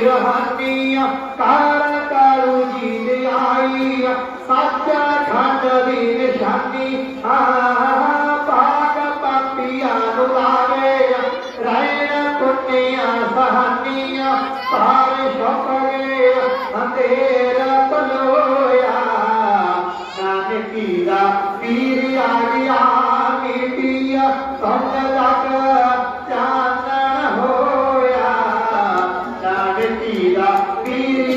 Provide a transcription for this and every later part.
ਪੀਰ ਹਾਨੀਆ ਕਾਰ ਕਾਲੂ ਜੀ ਦੇ ਆਈ ਸੱਚਾ ਖੰਡ ਦੀ ਨਿਸ਼ਾਨੀ ਆ ਪਾਕ ਪਾਪੀਆਂ ਨੂੰ ਲਾਵੇ ਰਹਿਣ ਪੁੰਨਿਆ ਸਹਾਨੀਆਂ ਸਾਰੇ ਸ਼ੁਕਰੇ ਅੰਧੇਰ ਬਲੋਇਆ ਨਾਨਕੀ ਦਾ ਪੀਰ ਨਾਨਕੀ ਦਾ ਪੀਰ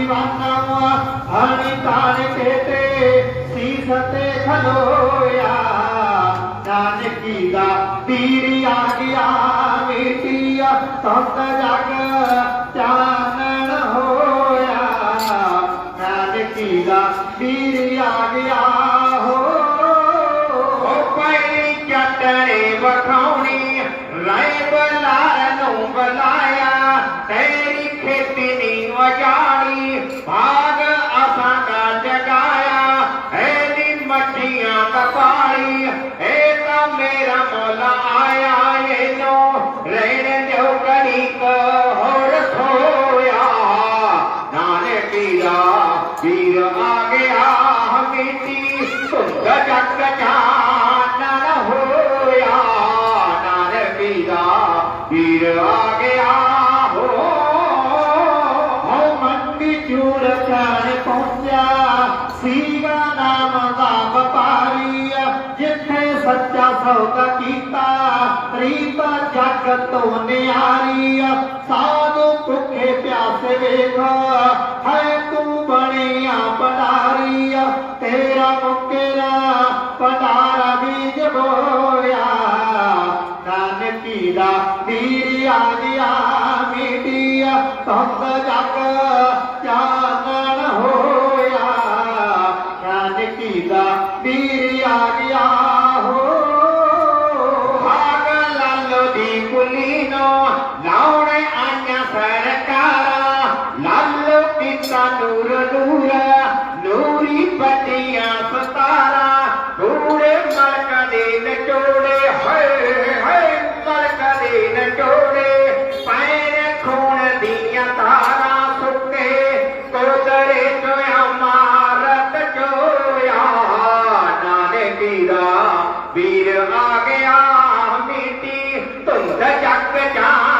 ਗਿਆ دیਵਾਨਾ ਹਣੀ ਤਾਣ ਕੇ ਸੀਸ ਤੇ ਖਲੋਇਆ। ਨਾਨਕੀ ਦਾ ਪੀਰ ਆ ਗਿਆ ਮੀਟੀਆ ਤੰਦ ਜਗ ਚਾਨਣ ਹੋਇਆ। ਨਾਨਕੀ ਦਾ ਪੀਰ ਆ ਗਿਆ ਹੋ ਉਹ ਪਈ ਚਟੜੇ ਵਖਾਉਣੀ, ਰਾਏ ਬਲਾਰ ਨੂੰ ਬੁਲਾਇਆ। ਸੌਦਾ ਕੀਤਾ ਰੀਤ ਜਗ ਤੋਂ ਨਿਆਰੀ ਸਾਧੂ ਭੁੱਖੇ ਪਿਆਸੇ ਵੇਖ, ਹੈ ਤੂੰ ਬਣਿਆ ਪਟਾਰੀ ਤੇਰਾ ਮੁਕੇਰਾ ਪਟਾਰਾ ਬੀਜ ਬੋਇਆ ਨਾਨਕੀ ਦਾ ਵੀਰ ਆ ਗਿਆ ਮੀਟੀਆ ਤੰਦ ਜਗ ਚਾਨਣ ਹੋਇਆ। ਨਾਨਕੀ ਦਾ ਵੀਰ ਆ ਲਾਲੋ ਨੂਰ ਨੂਰ, ਨੂਰੀ ਬੱਤੀਆਂ ਸਤਾਰਾ ਕੂੜੇ ਮਲਕ ਦੇ ਨਟੋੜੇ ਹਏ ਹਏ ਮਲਕ ਦੇ ਨਟੋੜੇ ਪੈਰ ਖੂਨ ਦੀਆਂ ਤਾਰਾਂ ਸੁੱਕੇ, ਕੋਦਰੇ ਚੋਇਆ ਮਾਰਤ ਚੋਇਆ ਨਾਲੇ ਵੀਰਾ ਵੀਰ ਆ ਗਿਆ, ਮਿੱਟੀ ਧੁੰਦ ਚੱਕ ਚਾਨਣ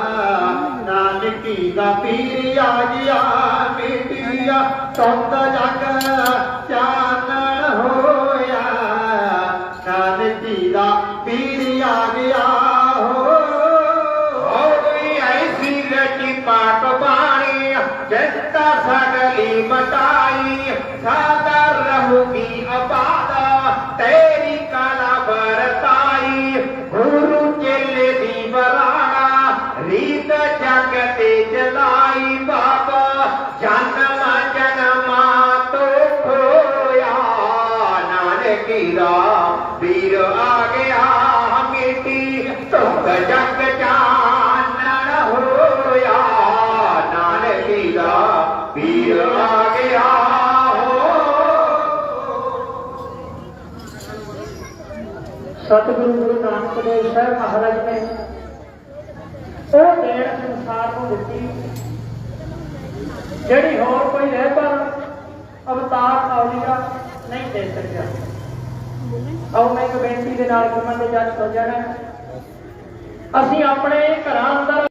ਗਿਆ ਦਾ ਪੀਰ ਆ ਗਿਆ ਮੀਟੀਆ ਤੁੰਦ ਜਗ ਚਾਨਣ ਹੋਇਆ। ਨਾਨਕੀ ਦਾ ਪੀਰ ਆ ਗਿਆ ਹੋਈ ਐਸੀ ਰਚੀ ਪਾਕ ਬਾਣੀ ਜਨਤਾ ਸਗਲੀ ਮਟਾਈ ਸਾਦਾ ਰਹੂਗੀ ਜਨਮ ਜਨਮਾ ਤੋ ਖੋਇਆ ਨਾਨਕੀ ਰਾ ਵੀਰ ਆ ਗਿਆ ਮਿੱਟੀ ਤੋਂ ਜਗ ਜਾਨਣ ਹੋਇਆ ਨਾਨਕੀ ਰਾ ਵੀਰ ਆ ਗਿਆ ਸਤਿਗੁਰੂ ਗੁਰੂ ਨਾਨਕ ਦੇਵ ਸਾਹਿਬ ਮਹਾਰਾਜ ਨੇ ਉਹ ਦੇਣ ਸੰਸਾਰ ਨੂੰ ਦਿੱਤੀ। ਜਿਹੜੀ ਹੋਰ ਕੋਈ ਰਹਿਬਰ ਅਵਤਾਰ ਔਲੀਆ ਨਹੀਂ ਦੇ ਸਕਿਆ ਆਓ ਮੈਂ ਇੱਕ ਬੇਨਤੀ ਦੇ ਨਾਲ ਕਮਨ ਦੇ ਜੱਜ ਹੋ ਜਾਣਾ ਅਸੀਂ ਆਪਣੇ ਘਰਾਂ ਅੰਦਰ